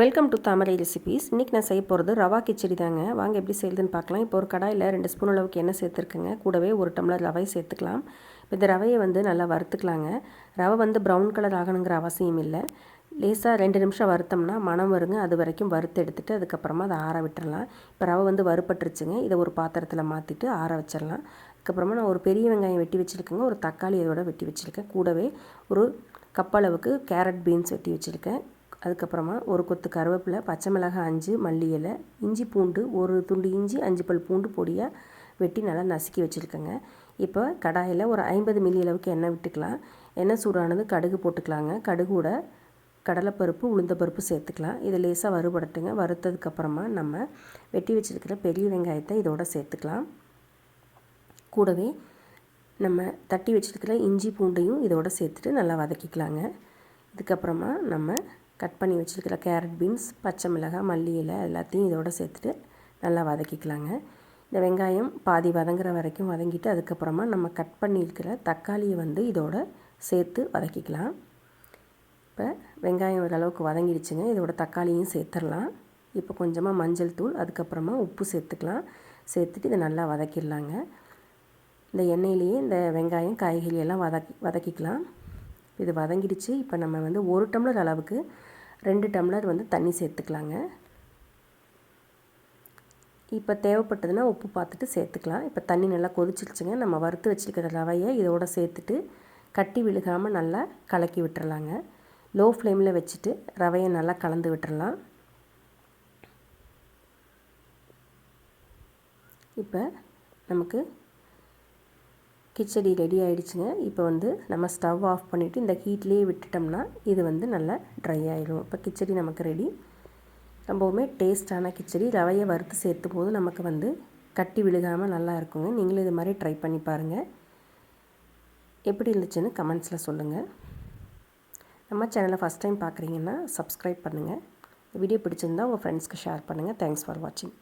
Welcome to Thamarai recipes இன்றைக்கி நான் செய்ய போகிறது ரவா கிச்சடி தாங்க. வாங்க எப்படி செய்யுதுன்னு பார்க்கலாம். இப்போ ஒரு கடாயில் ரெண்டு ஸ்பூன் அளவுக்கு எண்ணெய் சேர்த்துருக்குங்க. கூடவே ஒரு டம்ளர் ரவை சேர்த்துக்கலாம். இந்த ரவையை வந்து நல்லா வறுத்துக்கலாங்க. ரவை வந்து ப்ரௌன் கலர் ஆகணுங்கிற அவசியம் இல்லை. லேசாக ரெண்டு நிமிஷம் வறுத்தோம்னா மனம் வருங்க. அது வரைக்கும் வறுத்து எடுத்துகிட்டு அதுக்கப்புறமா அதை ஆற விட்டுடலாம் இப்போ ரவை வந்து வறுப்பட்டுருச்சுங்க இதை ஒரு பாத்திரத்தில் மாற்றிட்டு ஆற வச்சிடலாம் அதுக்கப்புறமா நான் ஒரு பெரிய வெங்காயம் வெட்டி வச்சுருக்கேங்க. ஒரு தக்காளி இதோட வெட்டி வச்சுருக்கேன். கூடவே ஒரு கப்பளவுக்கு கேரட் பீன்ஸ் வெட்டி வச்சுருக்கேன். அதுக்கப்புறமா ஒரு கொத்து கருவேப்பிலை பச்சை மிளகாய் அஞ்சு மல்லி இலை இஞ்சி பூண்டு ஒரு துண்டு இஞ்சி அஞ்சு பல் பூண்டு பொடியாக வெட்டி நல்லா நசுக்கி வச்சுருக்கேங்க. இப்போ கடாயில் ஒரு ஐம்பது மில்லி அளவுக்கு எண்ணெய் விட்டுக்கலாம். எண்ணெய் சூடானது கடுகு போட்டுக்கலாங்க. கடுகூட கடலைப்பருப்பு உளுந்தப்பருப்பு சேர்த்துக்கலாம். இதை லேசாக வறுபடட்டுங்க. வறுத்ததுக்கப்புறமா நம்ம வெட்டி வச்சுருக்கிற பெரிய வெங்காயத்தை இதோட சேர்த்துக்கலாம். கூடவே நம்ம தட்டி வச்சுருக்கிற இஞ்சி பூண்டையும் இதோட சேர்த்துட்டு நல்லா வதக்கிக்கலாங்க. இதுக்கப்புறமா நம்ம கட் பண்ணி வச்சுருக்கிற கேரட் பீன்ஸ் பச்சை மிளகாய் மல்லி இலை எல்லாத்தையும் இதோடு சேர்த்துட்டு நல்லா வதக்கிக்கலாங்க. இந்த வெங்காயம் பாதி வதங்குற வரைக்கும் வதங்கிட்டு அதுக்கப்புறமா நம்ம கட் பண்ணியிருக்கிற தக்காளியை வந்து இதோட சேர்த்து வதக்கிக்கலாம். இப்போ வெங்காயம் ஓரளவுக்கு வதங்கிடுச்சுங்க. இதோட தக்காளியும் சேர்த்துடலாம். இப்போ கொஞ்சமாக மஞ்சள் தூள் அதுக்கப்புறமா உப்பு சேர்த்துக்கலாம். சேர்த்துட்டு இதை நல்லா வதக்கிடலாங்க. இந்த எண்ணெயிலேயே இந்த வெங்காயம் காய்கறி எல்லாம் வதக்கி வதக்கிக்கலாம். இது வதங்கிடுச்சு. இப்போ நம்ம வந்து ஒரு டம்ளர் அளவுக்கு ரெண்டு டம்ளர் வந்து தண்ணி சேர்த்துக்கலாங்க. இப்போ தேவைப்பட்டதுன்னா உப்பு பார்த்துட்டு சேர்த்துக்கலாம். இப்போ தண்ணி நல்லா கொதிச்சிருச்சுங்க. நம்ம வறுத்து வச்சுருக்கிற ரவையை இதோட சேர்த்துட்டு கட்டி விழுகாமல் நல்லா கலக்கி விட்டுறலாங்க. லோ ஃப்ளேமில் வச்சுட்டு ரவையை நல்லா கலந்து விட்டுறலாம். இப்போ நமக்கு கிச்சடி ரெடி ஆகிடுச்சுங்க இப்போ வந்து நம்ம ஸ்டவ் ஆஃப் பண்ணிவிட்டு இந்த ஹீட்லேயே விட்டுட்டோம்னா இது வந்து நல்லா ட்ரை ஆகிடும் இப்போ கிச்சடி நமக்கு ரெடி. ரொம்பவுமே டேஸ்டான கிச்சடி. ரவையை வறுத்து சேர்த்தும் போது நமக்கு வந்து கட்டி விழுகாமல் நல்லா இருக்குங்க. நீங்களும் இது மாதிரி ட்ரை பண்ணி பாருங்கள் எப்படி இருந்துச்சுன்னு கமெண்ட்ஸில் சொல்லுங்கள் நம்ம சேனலை ஃபஸ்ட் டைம் பார்க்குறீங்கன்னா சப்ஸ்கிரைப் பண்ணுங்கள் வீடியோ பிடிச்சிருந்தால் உங்கள் ஃப்ரெண்ட்ஸ்க்கு ஷேர் பண்ணுங்கள் தேங்க்ஸ் ஃபார் வாட்சிங்